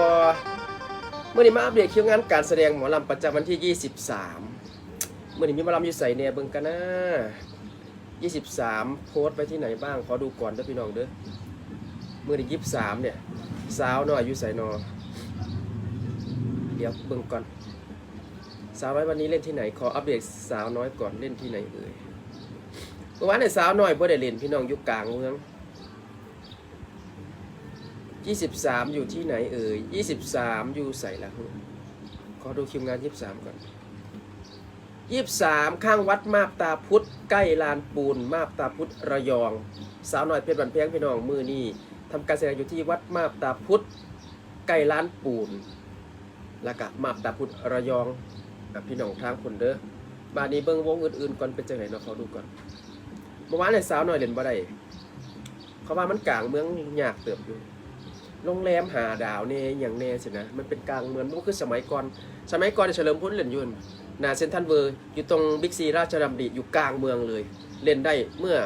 บอเมื่อนี้มาอัปเดตคิวงานการแสดงหมอลำประจำวันที่ 23 เมื่อนี้มีหมอลำอยู่ใส่เนี่ยเบิ่งกันนะ 23 โพสต์ไปที่ไหนบ้าง ขอดูก่อนเด้อพี่น้องเด้อเมื่อนี้23 เนี่ย สาวน้อยอยู่ใส่นอ เดี๋ยวเบิ่งก่อน สาวน้อยวันนี้เล่นที่ไหน ขออัปเดตสาวน้อยก่อนเล่นที่ไหนเอ่ยเมื่อวานเนี่ยสาวน้อยบ่ได้เล่นพี่น้องอยู่กลางเมือง 23อยู่ที่ไหนเอ่ย23อยู่ใส่ละขอดูคิวงาน23ก่อน23ข้างวัดมาบตาพุธใกล้ลานปูนมาบตาพุธระยอง สาวหน่อยเพชรบันเพียงพี่น้องมือนี่ทำการแสดงอยู่ที่วัดมาบตาพุธใกล้ลานปูนแล้วก็มาบตาพุธระยองพี่น้องทางคนเด้อบานนี้เบิ่งวงอื่นๆก่อนเป็นจังไหนเนาะขอดูก่อนเมื่อวานเนี่ยสาวหน่อยเล่นบ่ได้เขาว่ามันกลางเมืองยากเติบอยู่ โรงแรมหาดาวเนี่ยอย่างแน่สินะมันเป็นกลางเมืองมันคือสมัยก่อนสมัยก่อนเฉลิมพลเล่นยุ่นนาเซนทันเวอร์อยู่ตรงบิ๊กซีราชดำริอยู่กลางเมืองเลย เล่นได้เมื่อ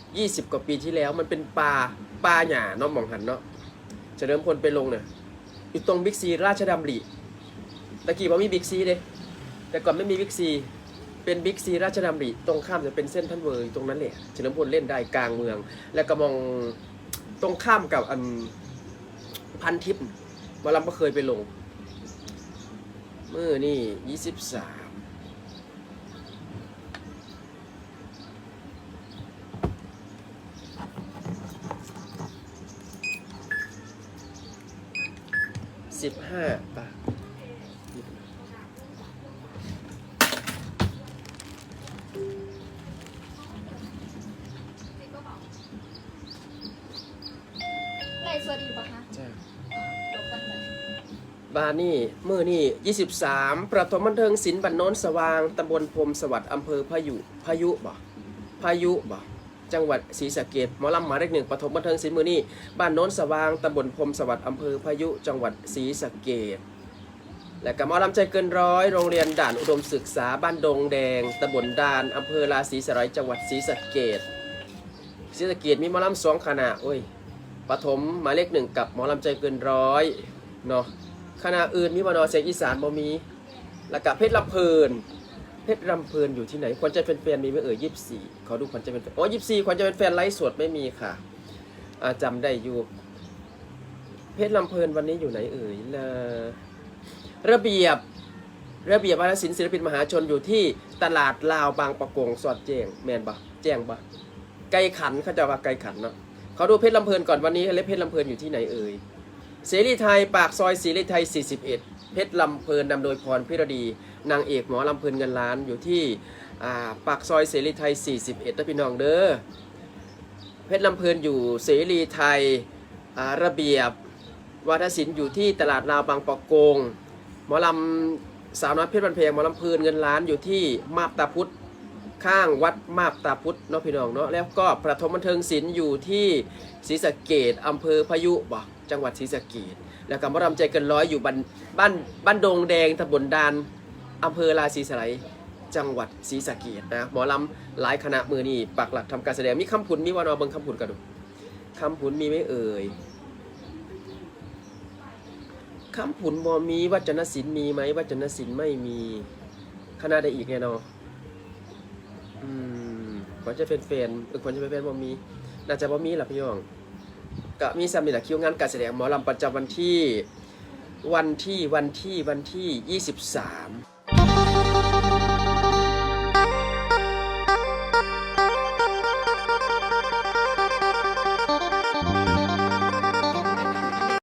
20 กว่าปีที่แล้วมันเป็นป่าป่าหญ้าเนาะหมองหันเนาะเฉลิมพลไปลงเนี่ยอยู่ตรงบิ๊กซีราชดำริตะกี้บ่มีบิ๊กซีเด้แต่ก่อนไม่มีบิ๊กซีเป็นบิ๊กซีราชดำริตรงข้ามจะเป็นเส้นทันเวอร์ตรงนั้นแหละเฉลิมพลเล่นได้กลางเมือง แล้วก็มองตรงข้ามกับอัน พันทิปมาลำก็เคยไปลงมือนี่ยี่สิบสามสิบห้าป่ะ ทไลฟ์สดอยู่ปะคะจ้าจบกันเลยบานี่มือนี่ยี่สิบสามประถมบันเทิงศิลป์บันโนนสว่างตำบลพรมสวัสดิ์อำเภอพายุพายุบ่พายุบ่จังหวัดศรีสะเกดหมอลำหมายเลขหนึ่งประถมบันเทิงศิลป์มือนี่บ้านโน้นสว่างตำบลพรมสวัสดิ์อำเภอพายุจังหวัดศรีสะเกดและกับหมอลำใจเกินร้อยโรงเรียนด่านอุดมศึกษาบ้านดงแดงตำบลด่านอำเภอราศีสไลยจังหวัดศรีสะเกดศรีสะเกดมีหมอลำสองคณะโอ้ย ปฐมหมายเลขหนึ่งกับหมอลำใจเกินร้อยเนาะคณะอื่นมีมานอเสียงอีสานบ่มี แล้วก็เพชรลำเพลิน เพชรลำเพลินอยู่ที่ไหนควรจะเป็นแฟนมีไหมเอ่ยยี่สิบสี่ขอดูควรจะเป็นแฟนอ๋อยี่สิบสี่ควรจะเป็นแฟนไลฟ์สดไม่มีค่ะอาจำได้อยู่ เพชรลำเพลินวันนี้อยู่ไหนเอ่ยนะระเบียบระเบียบวัฒนศิลป์ศิลปินมหาชนอยู่ที่ตลาดลาวบางประกงสอดแจ้งแมนปะแจ้งปะไก่ขันเขาจะว่าไก่ขันเนาะ เขาดูเพชรลำเพลินก่อนวันนี้เล็บเพชรลำเพลินอยู่ที่ไหนเอ่ยเสรีไทยปากซอยเสรีไทย 41 เพชรลำเพลินนำโดยพรพิรดี นางเอกหมอลำเพลินเงินล้านอยู่ที่ปากซอยเสรีไทย 41นะพี่น้องเด้อเพชรลำเพลินอยู่เสรีไทยระเบียบวัฒนศิลป์อยู่ที่ตลาดลาวบางปะกง หมอลำสาวน้อยเพชรบันเพงหมอลำเพลินเงินล้านอยู่ที่มาบตาพุธ ข้างวัดมาบตาพุธเนาะพี่น้องเนาะแล้วก็ประถมบันเทิงศิลป์อยู่ที่ศรีสะเกดอำเภอพายุบ่จังหวัดศรีสะเกดแล้วก็หมอลำใจเกินร้อยอยู่บ้านบ้านบ้านดงแดงตำบลดานอำเภอราศีสไลจังหวัดศรีสะเกดนะหมอลำหลายคณะมือนี่ปักหลักทำการแสดงมีคำผุนมีวานอเบิงคำผุนกันดูคำผุนมีไม่เอ่ยคำผุนบอมีวัจนศิลป์มีไหมวัจนศิลป์ไม่มีคณะใดอีกแน่นอน อืมควรจะเป็นแฟนเออควรจะเป็นแฟนบอมี น่าจะบอมีล่ะพี่น้องก็มีสามีหลักคิวงานการแสดงหมอลำประจำวันที่ วันที่วันที่วันที่ 23